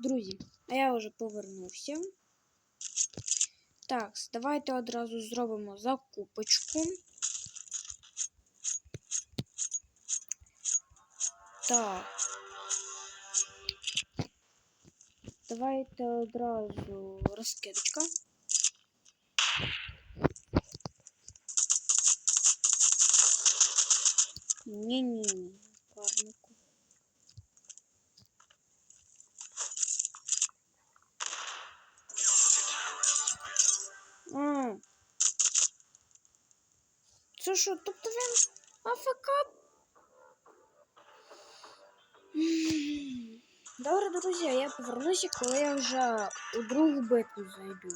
друзі, а я вже повернувся. Так, давайте одразу зробимо закупочку. Так. Давайте одразу розкидочка. Ні-ні, Добре, друзі, я повернуся, коли я вже у другу битву зайду.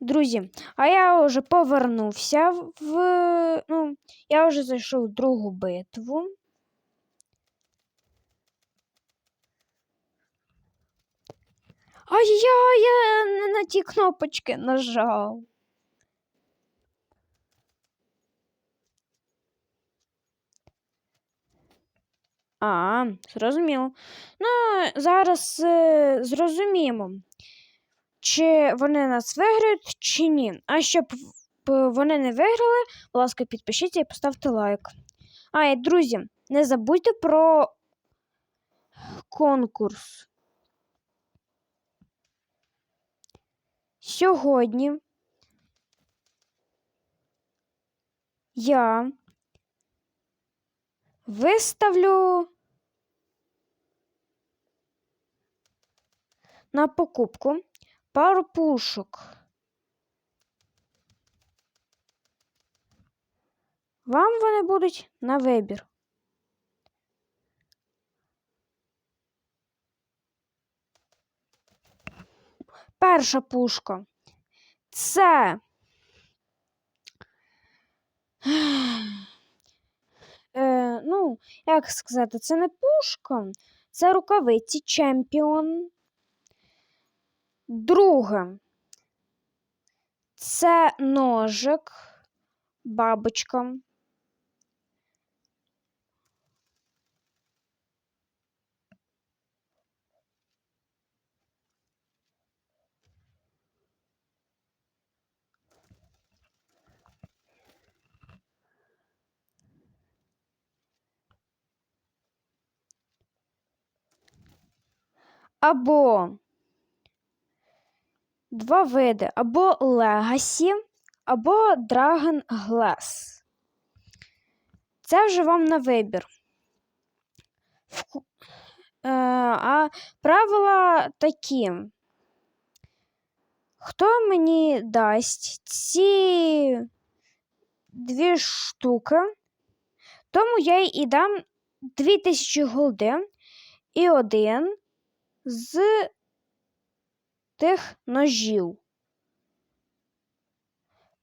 Друзі, а я вже повернувся в. Ну, я вже зайшов в другу битву. Ай-яй, я не на ті кнопочки нажав. А, зрозуміло. Ну, зараз е, зрозуміємо, чи вони нас виграють, чи ні. А щоб вони не виграли, будь ласка, підпишіться і поставте лайк. А, і друзі, не забудьте про конкурс. Сьогодні я виставлю на покупку пару пушок. Вам вони будуть на вибір. Перша пушка. Це. Е, ну, як сказати, це не пушка, це рукавиці чемпіон. Друге. Це ножик, бабочка. Або два види, або Legacy, або Dragon Glass. Це вже вам на вибір. Е, а правила такі. Хто мені дасть ці дві штуки, тому я і дам 2000 голди і один з тих ножів.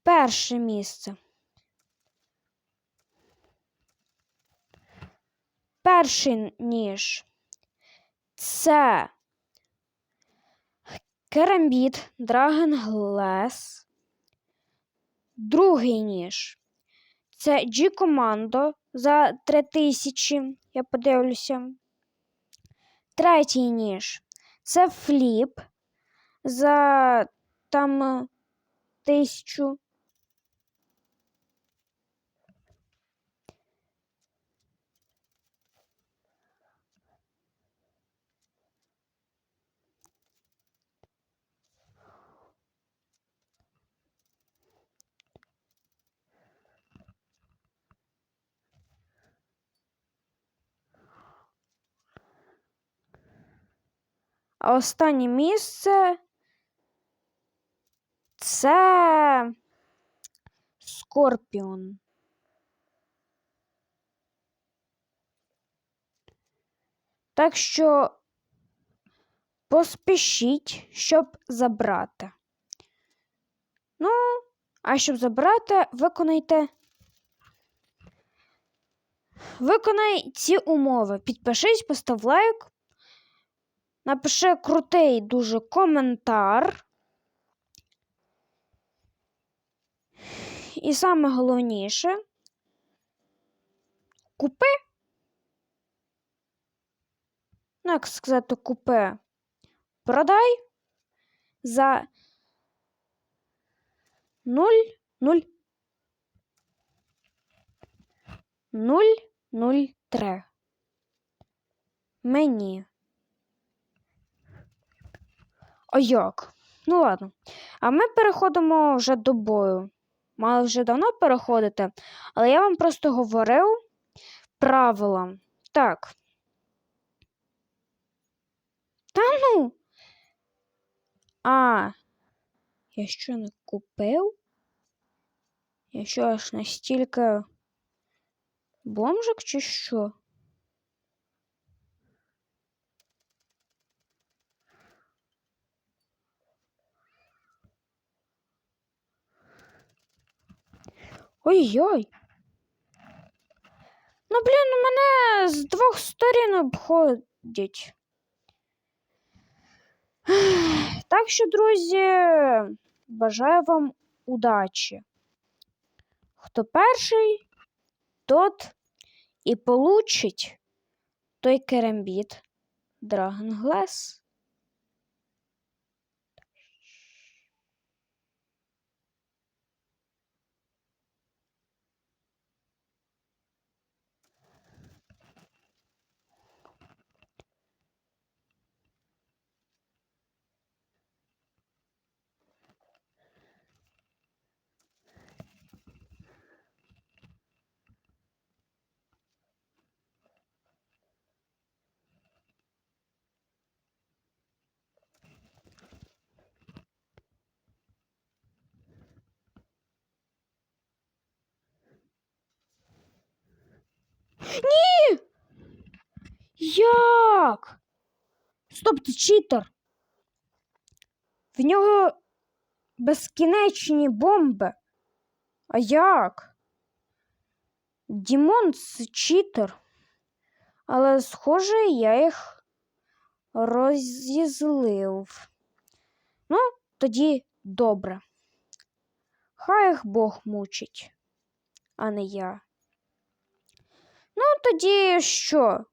Перше місце. Перший ніж це керамбіт Dragon Glass. Другий ніж це G-Commando за 3000. Я подивлюся. Третій ніж це фліп за там тисячу. А останнє місце це Скорпіон. Так що поспішіть, щоб забрати. Ну, а щоб забрати, виконайте. Виконай ці умови. Підпишись, постав лайк. Напиши крутий дуже коментар. І саме головніше купи ну, як сказати, купи. Продай за 0, 0, 0, 0, 3. Мені. А як? Ну ладно. А ми переходимо вже до бою. Мали вже давно переходити, але я вам просто говорив правила. Так. Та ну. А. Я що не купив? Я що аж настільки бомжик чи що? Ой-ой. Ну, блін, мене з двох сторін обходять. Так що, друзі, бажаю вам удачі. Хто перший, тот і получить той керамбіт Dragon Ні! Як? Стоп, ти читер. В нього безкінечні бомби. А як? Дімон це читер. Але, схоже, я їх розізлив. Ну, тоді добре. Хай їх Бог мучить, а не я. Ну, тоді що?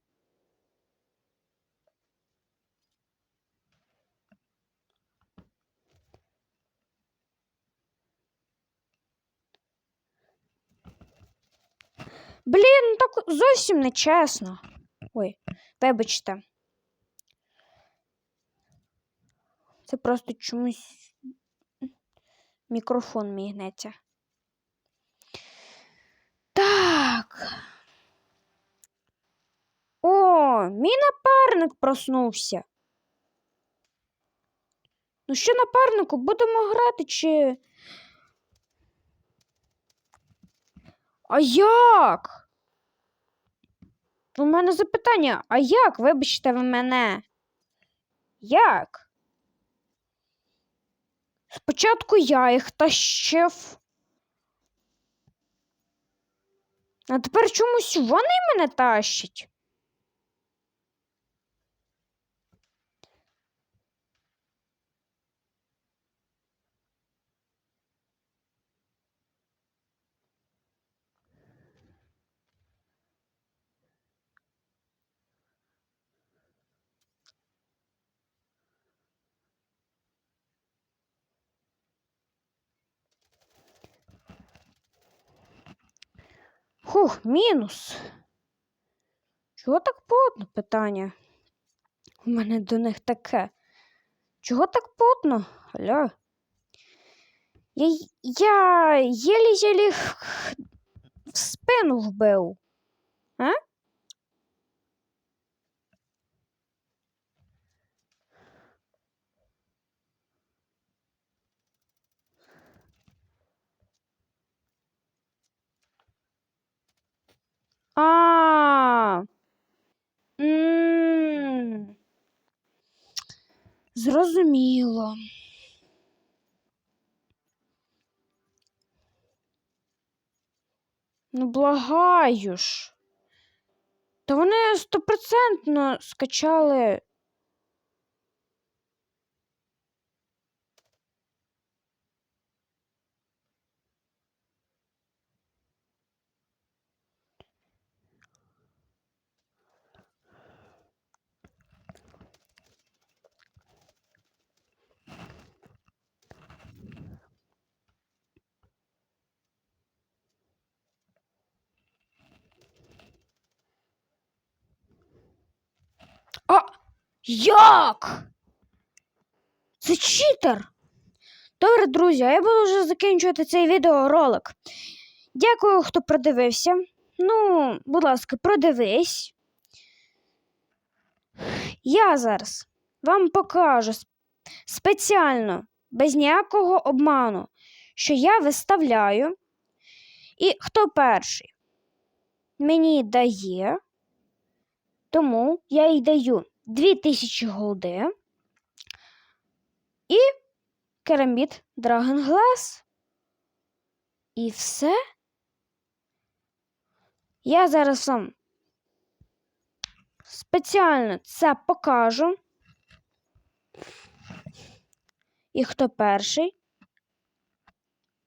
Блін, так зовсім не чесно. Ой, вибачте. Це просто чомусь мікрофон мій гнеться. Так. О, мій напарник проснувся. Ну що, напарнику, будемо грати чи. А як? У мене запитання, а як? Вибачте ви мене? Як? Спочатку я їх тащив. А тепер чомусь вони мене тащать. Хух, мінус. Чого так потно? Питання. У мене до них таке. Чого так потно? Аля? Я, я єлі-єлі в спину вбив. А? А. Зрозуміло. Ну, благаю ж. Та вони стопроцентно скачали. Як? Це читер. Добре, друзі, а я буду вже закінчувати цей відеоролик. Дякую, хто продивився. Ну, будь ласка, продивись. Я зараз вам покажу спеціально, без ніякого обману, що я виставляю. І хто перший мені дає, тому я їй даю 2000 голди і керамбіт Dragon Glass. І все. Я зараз вам спеціально це покажу. І хто перший,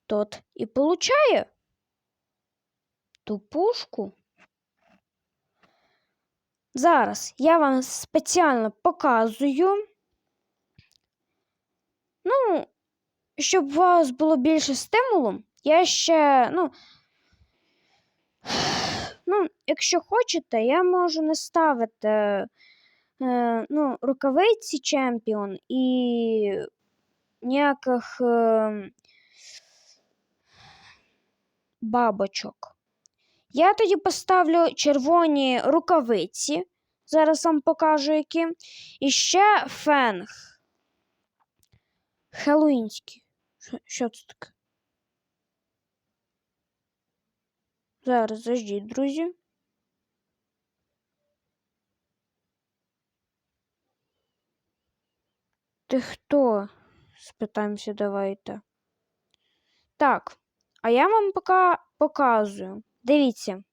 тот і получає ту пушку. Зараз я вам спеціально показую. Ну, щоб у вас було більше стимулу, я ще, ну, ну, якщо хочете, я можу не ставити е, ну, рукавиці чемпіон і ніяких е, бабочок. Я тоді поставлю червоні рукавиці. Зараз вам покажу які. І ще фенг. Хеллоуінський. Що, це таке? Зараз заждіть, друзі. Ти хто? Спитаємося, давайте. Так, а я вам пока показую. Дивіться.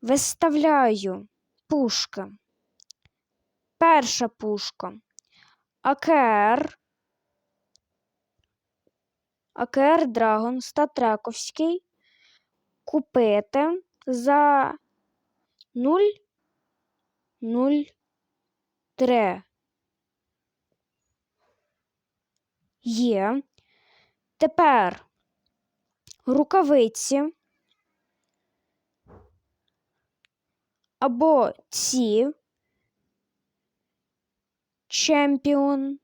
Виставляю пушки. Перша пушка. АКР. АКР Драгон Статрековський. Купити за 0,03. Є. Тепер рукавиці або ці чемпіон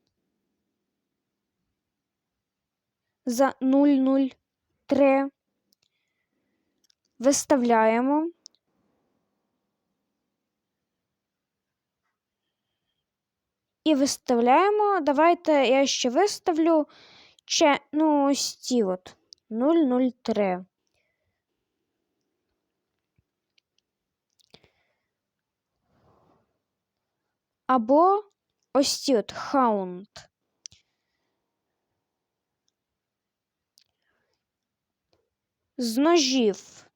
за 003 виставляємо. І виставляємо. Давайте я ще виставлю че, ну, ось ці от 003. Або ось ці от хаунд. З ножів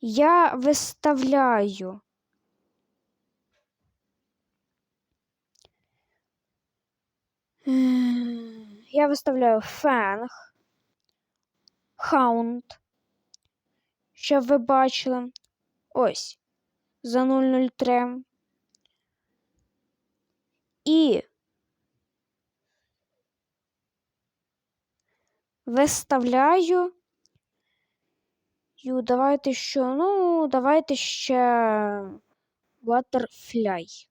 я виставляю Я виставляю фенг, хаунд, щоб ви бачили. Ось за 003. І виставляю. Давайте що? Ну, давайте ще Butterfly.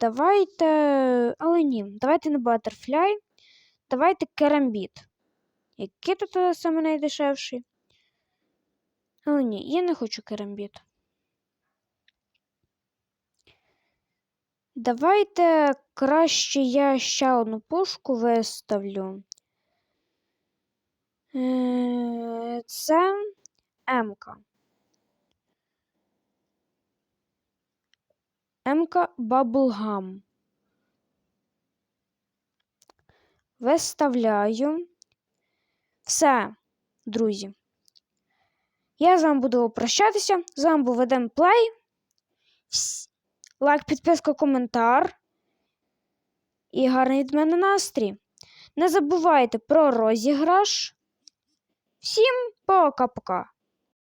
Давайте. Але ні, давайте не Butterfly. Давайте керамбіт. Який тут саме найдешевший? Але ні, я не хочу керамбіт. Давайте краще я ще одну пушку виставлю. Е, Це М-ка. М-ка. Виставляю. Все, друзі. Я з вами буду прощатися. З вами був Ведем Плей. Лайк, підписка, коментар. І гарний від мене настрій. Не забувайте про розіграш. Всім пока-пока.